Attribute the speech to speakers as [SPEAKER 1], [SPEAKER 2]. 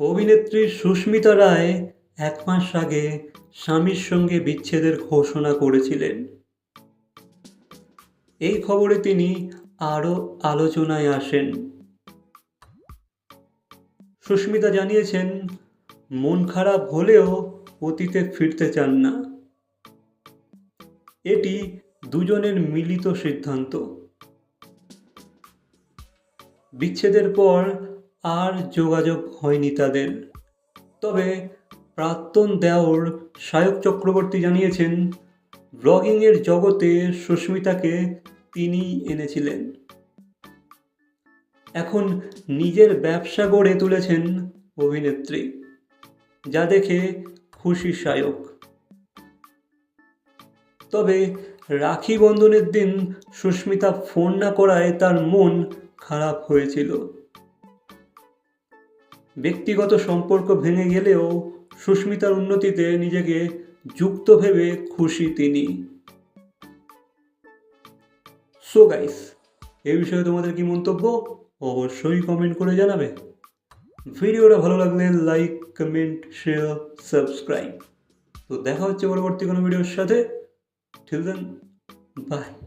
[SPEAKER 1] অভিনেত্রী সুস্মিতা রায় এক মাস আগে স্বামীর সঙ্গে বিচ্ছেদের ঘোষণা করেছিলেন। এই খবরে তিনি আরও আলোচনায় আসেন। সুস্মিতা জানিয়েছেন, মন খারাপ হলেও অতীতে ফিরতে চান না। এটি দুজনের মিলিত সিদ্ধান্ত। বিচ্ছেদের পর আর যোগাযোগ হয়নি তাদের। তবে প্রাক্তন দেওর সায়ক চক্রবর্তী জানিয়েছেন, ব্লগিংয়ের জগতে সুস্মিতাকে তিনিই এনেছিলেন। এখন নিজের ব্যবসা গড়ে তুলেছেন অভিনেত্রী, যা দেখে খুশি সায়ক তবে রাখি বন্ধনের দিন সুস্মিতা ফোন না করায় তার মন খারাপ হয়েছিল। ব্যক্তিগত সম্পর্ক ভেঙে গেলেও সুস্মিতার উন্নতিতে নিজেকে যুক্ত ভেবে খুশি তিনি। সো গাইস এ বিষয়ে তোমাদের কি মন্তব্য? অবশ্যই কমেন্ট করে জানাবে। ভিডিওটা ভালো লাগলে লাইক কমেন্ট শেয়ার সাবস্ক্রাইব তো দেখা হচ্ছে পরবর্তী কোনো ভিডিওর সাথে। ঠিক bye